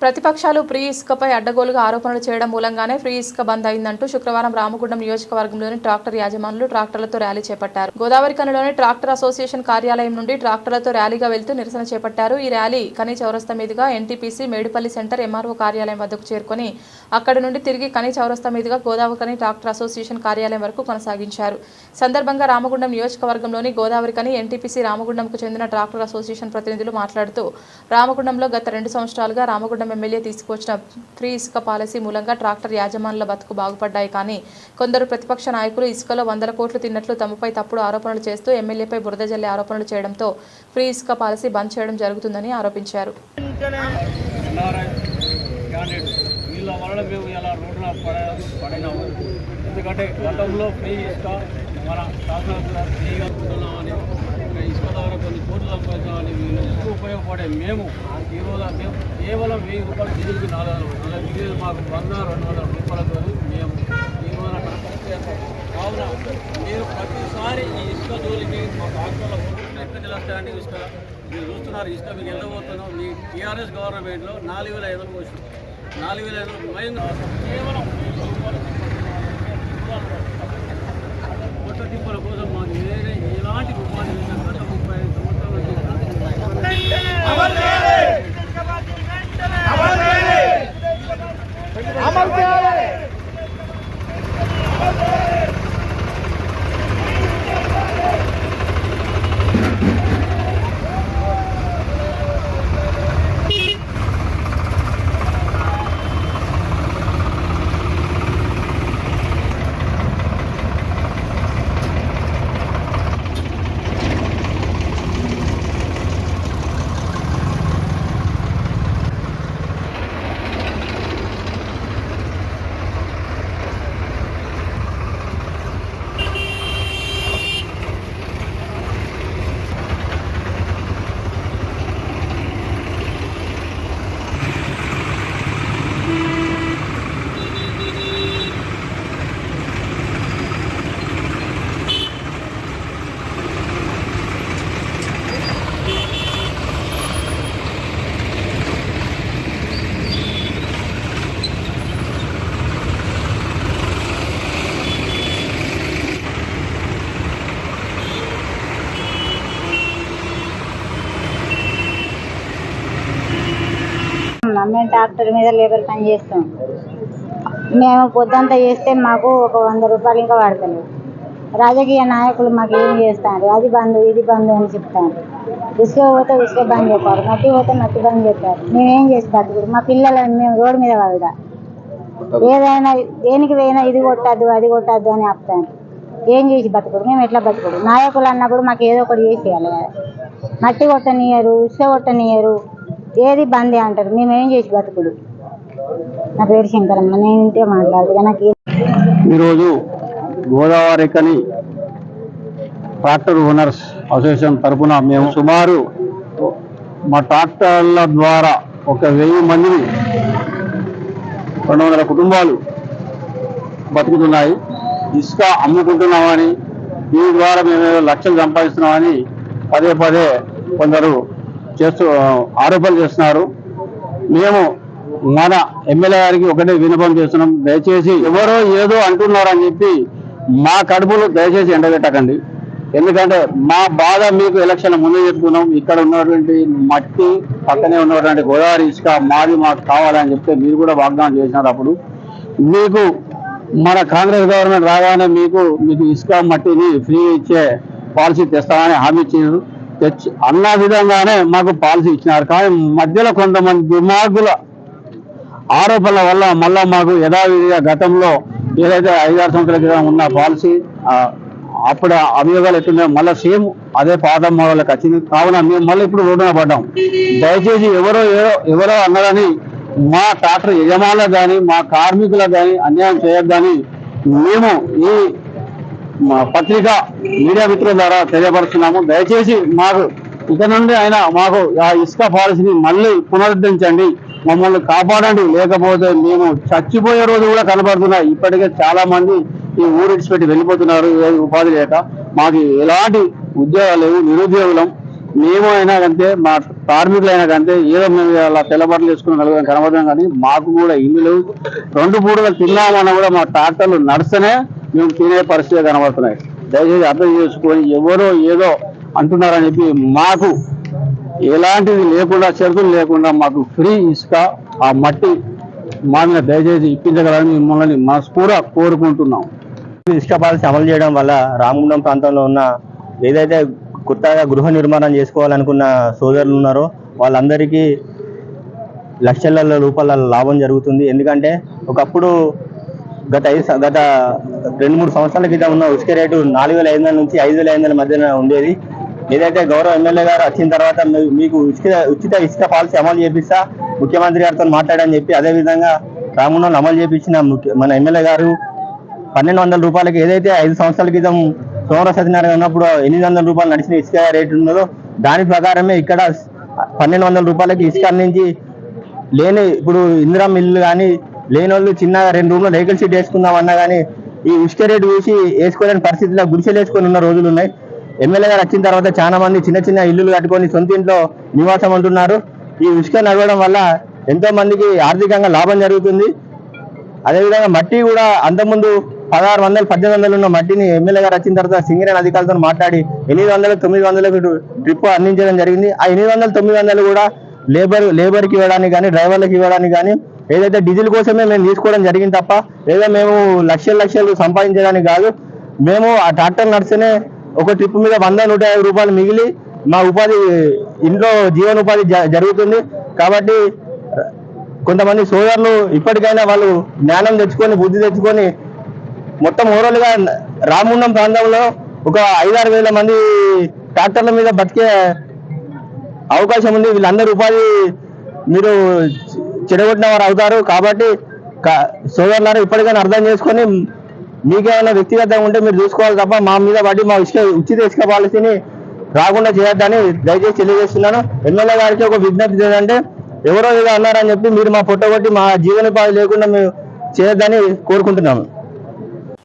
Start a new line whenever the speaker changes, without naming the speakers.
ప్రతిపక్షాలు ఫ్రీ ఇసుకపై అడ్డగోలుగా ఆరోపణలు చేయడం మూలంగానే ఫ్రీ ఇసుక బంద్ అయిందంటూ శుక్రవారం రామగుండం నియోజకవర్గంలోని ట్రాక్టర్ యాజమానులు ట్రాక్టర్లతో ర్యాలీ చేపట్టారు. గోదావరి కనులోని ట్రాక్టర్ అసోసియేషన్ కార్యాలయం నుండి ట్రాక్టర్లతో ర్యాలీగా వెళ్తూ నిరసన చేపట్టారు. ఈ ర్యాలీ కని చౌరస్తా మీదుగా ఎన్టీపీసీ మేడిపల్లి సెంటర్ ఎంఆర్ఓ కార్యాలయం వద్దకు చేరుకొని అక్కడి నుండి తిరిగి కని చౌరస్తా మీదుగా గోదావరి ట్రాక్టర్ అసోసియేషన్ కార్యాలయం వరకు కొనసాగించారు. సందర్భంగా రామగుండం నియోజకవర్గంలోని గోదావరి కని ఎన్టీపీసీ రామగుండంకు చెందిన ట్రాక్టర్ అసోసియేషన్ ప్రతినిధులు మాట్లాడుతూ రామగుండంలో గత రెండు సంవత్సరాలుగా రామగుండం ఎమ్మెల్యే తీసుకువచ్చిన ఫ్రీ ఇసుక పాలసీ మూలంగా ట్రాక్టర్ యాజమానుల బతుకు బాగుపడ్డాయి. కానీ కొందరు ప్రతిపక్ష నాయకులు ఇసుకలో వందల కోట్లు తిన్నట్లు తమపై తప్పుడు ఆరోపణలు చేస్తూ ఎమ్మెల్యేపై బురద జల్లే ఆరోపణలు చేయడంతో ఫ్రీ ఇసుక పాలసీ బంద్ చేయడం జరుగుతుందని ఆరోపించారు.
ఎందుకంటే గతంలో ఫ్రీ ఇసుక మన శాసనసభ ఫ్రీగా ఉంటున్నామని ఇసుక ద్వారా కొన్ని కోట్లు సంపాదించామని వీళ్ళు ఎక్కువ ఉపయోగపడే మేము ఈరోజు మేము కేవలం వెయ్యి రూపాయలు డీజిల్కి నాలుగు వందల అలా డీజిల్ మాకు వంద రెండు వందల రూపాయలతో మేము ఈ రోజున కావున మీరు ప్రతిసారి ఈ ఇసుక జోలికి మా రాష్ట్రంలో ఎక్కడ నిలుస్తాయండి ఇసుక మీరు చూస్తున్నారు ఇసుక మీకు ఎంత పోతున్నాం మీ టీఆర్ఎస్ గవర్నమెంట్లో నాలుగు వేల ఐదు వందలు వచ్చింది నాలుగు వేల ఐదు వందలు మైండ్ కేవలం కొత్త టిప్పుల కోసం మాకు వేరే ఎలాంటి ఉపాధి లేకుండా గత ముప్పై ఐదు సంవత్సరాల నుంచి
మేము ట్రాక్టర్ మీద లేబర్ పని చేస్తాం. మేము పొద్దంతా చేస్తే మాకు ఒక వంద రూపాయలు ఇంకా పడతలేదు. రాజకీయ నాయకులు మాకు ఏం చేస్తారు? అది బంద్ ఇది బంద్ అని చెప్తారు. ఇసుక పోతే ఇసుక బంద్ చేస్తారు మట్టి పోతే మట్టి బంద్ చేస్తారు. మేమేం చేసి బతుకుడు మా పిల్లలని మేము రోడ్డు మీద పడదా ఏదైనా దేనికి పోయినా ఇది కొట్టద్దు అది కొట్టద్దు అని ఆపుతాను ఏం చేసి బతుకుడు మేము ఎట్లా బతుకుడు నాయకులు అన్నప్పుడు మాకు ఏదో ఒకటి చేసేయాలి కదా. మట్టి కొట్టనియరు ఇసుక కొట్టనియరు ఏది బందే అంటారు? మేము ఏం చేసి బతుకుడు? నా పేరు శంకరమ్మ నేను ఇంతే మాట్లాడుతున్నా నాకు
ఈరోజు గోదావరి కని ట్రాక్టర్ ఓనర్స్ అసోసియేషన్ తరఫున మేము సుమారు మా ట్రాక్టర్ల ద్వారా ఒక వెయ్యి మందిని రెండు వందల కుటుంబాలు బతుకుతున్నాయి. ఇసుక అమ్ముకుంటున్నామని దీని ద్వారా మేము ఏదో లక్షలు సంపాదిస్తున్నామని పదే పదే కొందరు చేస్తూ ఆరోపణలు చేస్తున్నారు. మేము మన ఎమ్మెల్యే గారికి ఒకటే వినపం చేస్తున్నాం. దయచేసి ఎవరో ఏదో అంటున్నారు అని చెప్పి మా కడుపులు దయచేసి ఎండబెట్టకండి. ఎందుకంటే మా బాధ మీకు ఎలక్షన్ ముందే చెప్పుకున్నాం. ఇక్కడ ఉన్నటువంటి మట్టి పక్కనే ఉన్నటువంటి గోదావరి ఇసుక మాది మాకు కావాలని చెప్తే మీరు కూడా వాగ్దానం చేసినారు అప్పుడు. మీకు మన కాంగ్రెస్ గవర్నమెంట్ రాగానే మీకు మీకు ఇసుక మట్టిని ఫ్రీ ఇచ్చే పాలసీ తెస్తామని హామీ ఇచ్చినారు. తెచ్చి అన్న విధంగానే మాకు పాలసీ ఇచ్చినారు. కానీ మధ్యలో కొంతమంది దుర్మార్గుల ఆరోపణల వల్ల మళ్ళా మాకు యథావిధిగా గతంలో ఏదైతే ఐదారు సంవత్సరాల క్రితం ఉన్న పాలసీ అప్పుడు అభియోగాలు ఎట్టున్నాయో మళ్ళీ సేమ్ అదే పాత మోడల్కి వచ్చింది. కావున మేము మళ్ళీ ఇప్పుడు రోడ్డున పడ్డాం. దయచేసి ఎవరో ఏదో ఎవరో అన్నారని మా ట్రాక్టర్ యజమానులకు కానీ మా కార్మికులకు కానీ అన్యాయం చేయొద్దని మేము ఈ మా పత్రిక మీడియా మిత్రుల ద్వారా తెలియపరుస్తున్నాము. దయచేసి మాకు ఇక నుండి అయినా మాకు ఆ ఇసుక పాలసీని మళ్ళీ పునరుద్ధరించండి. మమ్మల్ని కాపాడండి. లేకపోతే మేము చచ్చిపోయే రోజు కూడా కనబడుతున్నాయి. ఇప్పటికే చాలా మంది ఈ ఊరు విడిచిపెట్టి వెళ్ళిపోతున్నారు. ఉపాధి లేక మాకు ఎలాంటి ఉద్యోగాలు లేవు. నిరుద్యోగులం. మేము అయినా కంటే మా కార్మికులు అయినా కంటే ఏదో మేము అలా తెల్లబట్టలు వేసుకుని కలుగుతాం కనబడతాం కానీ మాకు కూడా ఇల్లు లేవు. రెండు పూటలు తిన్నామన్నా కూడా మా ట్రాక్టర్లు నడిస్తేనే మేము తినే పరిస్థితి కనబడుతున్నాయి. దయచేసి అర్థం చేసుకొని ఎవరో ఏదో అంటున్నారని చెప్పి మాకు ఎలాంటిది లేకుండా షరతులు లేకుండా మాకు ఫ్రీ ఇసుక ఆ మట్టి మా మీద దయచేసి ఇప్పించగలని మిమ్మల్ని మనస్ఫూర్తిగా కోరుకుంటున్నాం.
ఇసుక పాలసీ అమలు చేయడం వల్ల రామగుండం ప్రాంతంలో ఉన్న ఏదైతే కొత్తగా గృహ నిర్మాణం చేసుకోవాలనుకున్న సోదరులు ఉన్నారో వాళ్ళందరికీ లక్షల రూపాయల లాభం జరుగుతుంది. ఎందుకంటే ఒకప్పుడు గత ఐదు గత రెండు మూడు సంవత్సరాల క్రితం ఉన్న ఇసుక రేటు నాలుగు వేల ఐదు వందల నుంచి ఐదు వేల ఐదు వందల మధ్యన ఉండేది. ఏదైతే గౌరవ ఎమ్మెల్యే గారు వచ్చిన తర్వాత మీకు ఉచిత ఉచిత ఇసుక పాలసీ అమలు చేపిస్తా ముఖ్యమంత్రి గారితో మాట్లాడని చెప్పి అదేవిధంగా రామగుండంలో అమలు చేపించిన ముఖ్య మన ఎమ్మెల్యే గారు పన్నెండు వందల రూపాయలకి ఏదైతే ఐదు సంవత్సరాల క్రితం సోమర సత్యనారాయణ ఉన్నప్పుడు ఎనిమిది వందల రూపాయలు నడిచిన ఇసుక రేటు ఉన్నదో దాని ప్రకారమే ఇక్కడ పన్నెండు వందల రూపాయలకి ఇసుక నుంచి లేని ఇప్పుడు ఇందిరా మిల్లు కానీ లేని వాళ్ళు చిన్నగా రెండు రూమ్లో రేకుల షీట్ వేసుకుందాం అన్నా కానీ ఈ ఇసుక రేటు చూసి వేసుకోలేని పరిస్థితిలో గుడిసెలు వేసుకొని ఉన్న రోజులు ఉన్నాయి. ఎమ్మెల్యే గారు వచ్చిన తర్వాత చాలా మంది చిన్న చిన్న ఇల్లులు కట్టుకొని సొంత ఇంట్లో నివాసం ఉంటున్నారు. ఈ ఇసుక నడవడం వల్ల ఎంతో మందికి ఆర్థికంగా లాభం జరుగుతుంది. అదేవిధంగా మట్టి కూడా అంతకుముందు పదహారు వందలు పద్దెనిమిది వందలు ఉన్న మట్టిని ఎమ్మెల్యే గారు వచ్చిన తర్వాత సింగరేణి అధికారులతో మాట్లాడి ఎనిమిది వందలు తొమ్మిది వందలకు ట్రిప్ అందించడం జరిగింది. ఆ ఎనిమిది వందలు తొమ్మిది వందలు కూడా లేబర్ లేబర్కి ఇవ్వడానికి కానీ డ్రైవర్లకు ఇవ్వడానికి కానీ ఏదైతే డీజిల్ కోసమే మేము తీసుకోవడం జరిగింది తప్ప ఏదో మేము లక్షలు లక్షలు సంపాదించడానికి కాదు మేము ఆ ట్రాక్టర్ నడిస్తేనే ఒక ట్రిప్ మీద వంద నూట యాభై రూపాయలు మిగిలి మా ఉపాధి ఇంట్లో జీవనోపాధి జ- జరుగుతుంది. కాబట్టి కొంతమంది సోదరులు ఇప్పటికైనా వాళ్ళు జ్ఞానం తెచ్చుకొని బుద్ధి తెచ్చుకొని మొత్తం ఓవరాల్గా రామగుండం ప్రాంతంలో ఒక ఐదారు వేల మంది ట్రాక్టర్ల మీద బతికే అవకాశం ఉంది. వీళ్ళందరూ ఉపాధి మీరు చెడగొట్టిన వారు అవుతారు. కాబట్టి సోదరులారా ఇప్పటికైనా అర్థం చేసుకొని మీకేమైనా వ్యక్తిగతంగా ఉంటే మీరు చూసుకోవాలి తప్ప మా మీద పడి మా ఇసుక ఉచిత ఇసుక పాలసీని రాకుండా చేయొద్దని దయచేసి తెలియజేస్తున్నాను. ఎమ్మెల్యే గారికి ఒక విజ్ఞప్తి ఏంటంటే ఎవరో ఏదో అన్నారని చెప్పి మీరు మా పొట్టగొట్టి మా జీవనోపాధి లేకుండా మేము చేయొద్దని కోరుకుంటున్నాము.